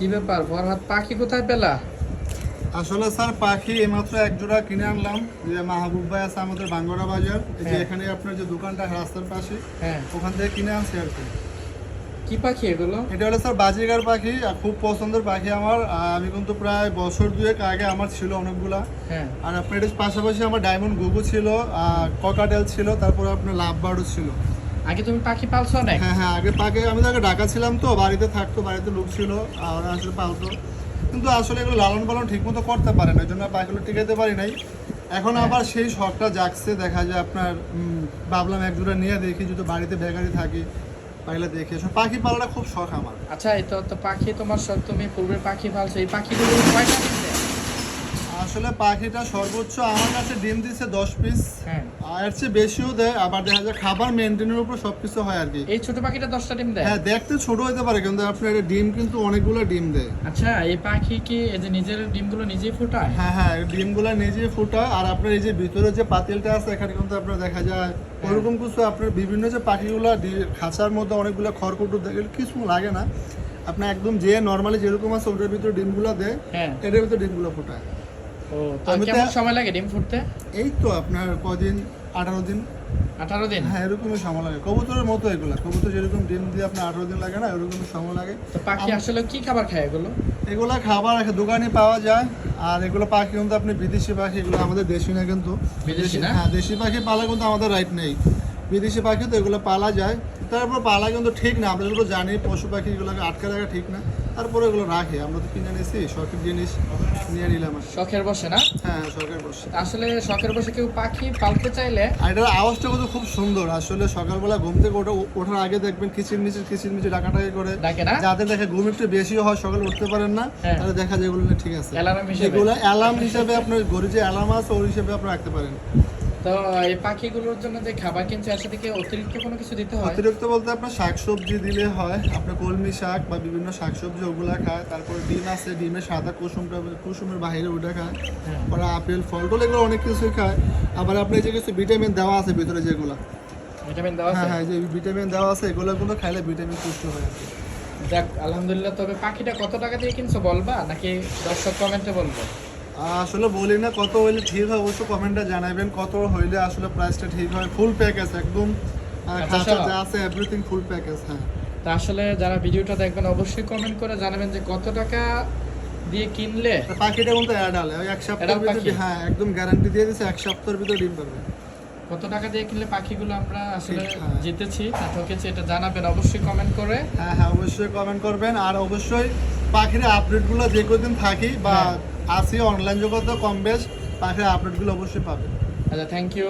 কি ব্যাপার ফরহাদ পাখি কোথায় পেলা? আসলে স্যার পাখি এইমাত্র এক জোড়া কিনে আনলাম। যে মাহবুব ভাই আছে আমাদের বাঙ্গরা বাজার এই যে হ্যাঁ। এখানে আপনার যে দোকানটা রাস্তার পাশে হ্যাঁ। ওখান থেকে কিনে আনছি আর কি। কি পাখি এগুলো? এটা হলো স্যার বাজিগার পাখি আর খুব পছন্দের পাখি আমার। আমি কিন্তু প্রায় বছর দুয়েক আগে আমার ছিল অনেকগুলা। হ্যাঁ। আর আপনার এটার পাশাপাশি আমার ডায়মন্ড গুগু ছিল আর ককাটেল ছিল তারপরে আপনার লাভ বার্ডও ছিল। আগে তুমি পাখি পালছো অনেক? হ্যাঁ হ্যাঁ আগে পাকে আমি তো আগে ঢাকা ছিলাম তো বাড়িতে থাকতো বাড়িতে লোক ছিল আর ওরা আসলে পালতো। কিন্তু আসলে এগুলো লালন পালন ঠিক মতো করতে পারে না ওই জন্য পাখিগুলো টিকাতে পারি নাই। এখন হ্যাঁ। আবার সেই শখটা জাগছে দেখা যায় আপনার ভাবলাম এক দুটো নিয়ে দেখি যদি বাড়িতে বেকারি থাকি পাখিগুলো দেখি। পাখি পালাটা খুব শখ আমার। আচ্ছা এই তো পাখি তোমার সব তুমি পূর্বে পাখি পালছো এই পাখিগুলো কয়টা? আসলে পাখিটা সর্বোচ্চ আমার কাছে ডিম দিচ্ছে দশ পিস হ্যাঁ। আর চেয়ে বেশিও দেয় আবার দেখা যায় খাবার মেনটেনের উপর সব কিছু হয় আর কি। এই ছোট পাখিটা দশটা ডিম দেয়? হ্যাঁ দেখতে ছোট হতে পারে কিন্তু আপনার ডিম কিন্তু অনেকগুলো ডিম দেয়। আচ্ছা এই পাখি কি এই যে নিজের ডিমগুলো নিজেই ফোটায়? হ্যাঁ হ্যাঁ ডিমগুলা নিজে ফোটায় আর আপনার এই যে ভিতরে যে পাতিলটা আছে এখানে কিন্তু আপনার দেখা যায় ওরকম কিছু আপনার বিভিন্ন যে পাখিগুলো খাঁচার মধ্যে অনেকগুলো খড়কুটো কিছু লাগে না। আপনার একদম যে নর্মালি যেরকম আছে ওটার ভিতরে ডিমগুলো দেয় হ্যাঁ। এটার ভিতরে ডিমগুলো ফোটায়। ও কেমন সময় লাগে ডিম ফুটতে? এই তো আপনার কদিন? আঠারো দিন। আঠারো দিন? হ্যাঁ এরকমই সময় লাগে। কবুতরের মতো এগুলো। কবুতর যেরকম ডিম দিয়ে আপনার আঠারো দিন লাগে না এরকমই সময় লাগে। তো পাখি আসলে কি খাবার খায় এগুলো? এগুলো খাবার দোকানে পাওয়া যায়। আর এগুলো পাখি কিন্তু আপনি বিদেশি পাখি এগুলো আমাদের দেশি না কিন্তু। বিদেশি না? হ্যাঁ দেশি পাখি পালা কিন্তু আমাদের রাইট নেই। বিদেশি পাখি তো এগুলো পালা যায়। তারপর পালা কিন্তু ঠিক না। আমরা যেগুলো জানি পশু পাখি এগুলোকে আটকে রাখা ঠিক না। তারপরে এগুলো রাখি। আমরা তো কিনে নিয়েছি শখের জিনিস নিয়ে নিলাম শখের বসে না? হ্যাঁ শখের বসে। আসলে শখের বসে কেউ পাখি পালতে চাইলে আর এটার আওয়াজটা কিন্তু খুব সুন্দর। আসলে সকালবেলা ঘুম থেকে ওঠা ওঠার আগে দেখবেন কিচির মিচির কিচির মিচির ডাকাটাকি করে। ডাকে না? যাদের দেখে ঘুম একটু বেশি হয় সকালে উঠতে পারেন না হ্যাঁ। তাহলে দেখা যায় এগুলো ঠিক আছে। অ্যালার্ম হিসেবে। এগুলো অ্যালার্ম হিসেবে আপনার ঘরে যে অ্যালার্ম আছে ওই হিসেবে আপনি রাখতে পারেন। তো এই পাখিগুলোর জন্য যে খাবার কিনছে এর সাথে কি অতিরিক্ত কোনো কিছু দিতে হয়? অতিরিক্ত বলতে আপনার শাকসবজি দিলে হয়। আপনার কলমি শাক বা বিভিন্ন শাকসবজি ওগুলা খায়। তারপরে ডিম আছে ডিমের সাদা কুসুমটা কুসুমের বাইরে ওটা খায়। হ্যাঁ। ওরা আপেল ফল টল এগুলো অনেক কিছুই খায়। আবার আপনার যে কিছু ভিটামিন দেওয়া আছে ভিতরে যেগুলো। ভিটামিন দেওয়া হ্যাঁ আছে হ্যাঁ যে ভিটামিন দেওয়া আছে এগুলো কিন্তু খাইলে ভিটামিন পুষ্ট হয় কি। যাক আলহামদুলিল্লাহ তবে পাখিটা কত টাকা দিয়ে কিনছো বলবা? নাকি দর্শক কমেন্টে বলব? আসলে বলি না কত হইলে ঠিক হয় অবশ্য কমেন্টে জানাবেন কত হইলে আসলে প্রাইসটা ঠিক হয় ফুল প্যাকেজ একদম আচ্ছা, খাঁচা যা আছে এভরিথিং ফুল প্যাকেজ হ্যাঁ। তা আসলে যারা ভিডিওটা দেখবেন অবশ্যই কমেন্ট করে জানাবেন যে কত টাকা দিয়ে কিনলে। পাখিটা কিন্তু অ্যাডাল ওই এক সপ্তাহের ভিতরে হ্যাঁ একদম গ্যারান্টি দিয়ে দিচ্ছে এক সপ্তাহের ভিতরে ডিম পাবে। কত টাকা দিয়ে কিনলে পাখিগুলো আমরা আসলে হ্যাঁ। জিতেছি ঠকেছি এটা জানাবেন অবশ্যই কমেন্ট করে। হ্যাঁ হ্যাঁ অবশ্যই কমেন্ট করবেন আর অবশ্যই পাখির আপডেটগুলো যে কদিন থাকি বা আসি অনলাইন জগতে কম বেশ পাশে আপডেটগুলো অবশ্যই পাবে আচ্ছা থ্যাংক ইউ